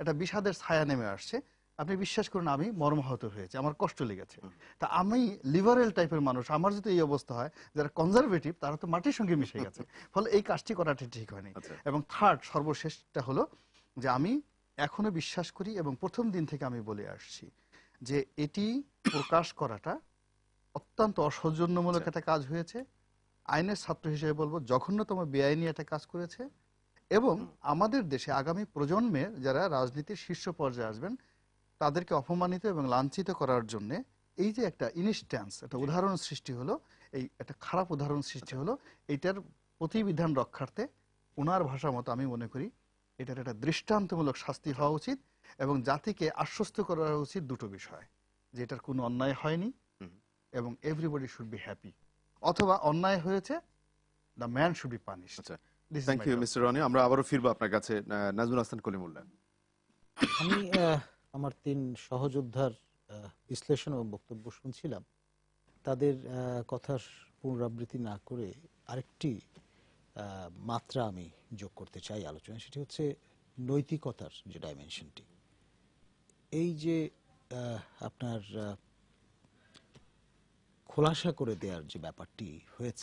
একটা বিষাদের ছায়া নেমে আসছে। আপনি বিশ্বাস করুন আমি মর্মাহত হয়েছে আমার কষ্ট লেগেছে। তা আমি লিবারেল টাইপের মানুষ আমার যদি এই অবস্থা হয় যারা কনজারভেটিভ তারা তো মাটির সঙ্গে মিশে গেছে। ফলে এই কাজটি করাটা ঠিক হয়নি। আচ্ছা। এবং থার্ড সর্বশেষটা হলো যে আমি এখনও বিশ্বাস করি এবং প্রথম দিন থেকে আমি বলে আসছি যে এটি প্রকাশ করাটা অত্যন্ত অসৌজন্যমূলক আচ্ছা। একটা কাজ হয়েছে। আইনের ছাত্র হিসেবে বলব জঘন্যতম বেআইনি একটা কাজ করেছে। এবং আমাদের দেশে আগামী প্রজন্মের যারা রাজনীতির শীর্ষ পর্যায়ে আসবেন তাদেরকে অপমানিত এবং লাঞ্ছিত করার জন্য এই যে একটা ইনস্ট্যান্স একটা উদাহরণ সৃষ্টি হলো এই একটা খারাপ উদাহরণ সৃষ্টি হলো এইটার প্রতিবিধান রক্ষার্থে ওনার ভাষা মতো আমি মনে করি এটার একটা দৃষ্টান্তমূলক শাস্তি হওয়া উচিত এবং জাতিকে আশ্বস্ত করা উচিত দুটো বিষয় যে এটার কোনো অন্যায় হয়নি এবং এভরিবডি শুড বি হ্যাপি অথবা অন্যায় হয়েছে the man should be punish thank you mister Roni আমরা আবারও ফিরবো আপনার কাছে নাজমুল হাসান কলিমুল্লাহ। আমি আমার তিন সহযোদ্ধার বিশ্লেষণ ও বক্তব্য শুনছিলাম। তাদের কথার পুনরাবৃত্তি না করে আরেকটি মাত্রা আমি যোগ করতে চাই আলোচনায় সেটি হচ্ছে নৈতিকতার যে ডাইমেনশনটি এই যে আপনার খোলাসা করে দেওয়ার যে ব্যাপারটি হয়েছে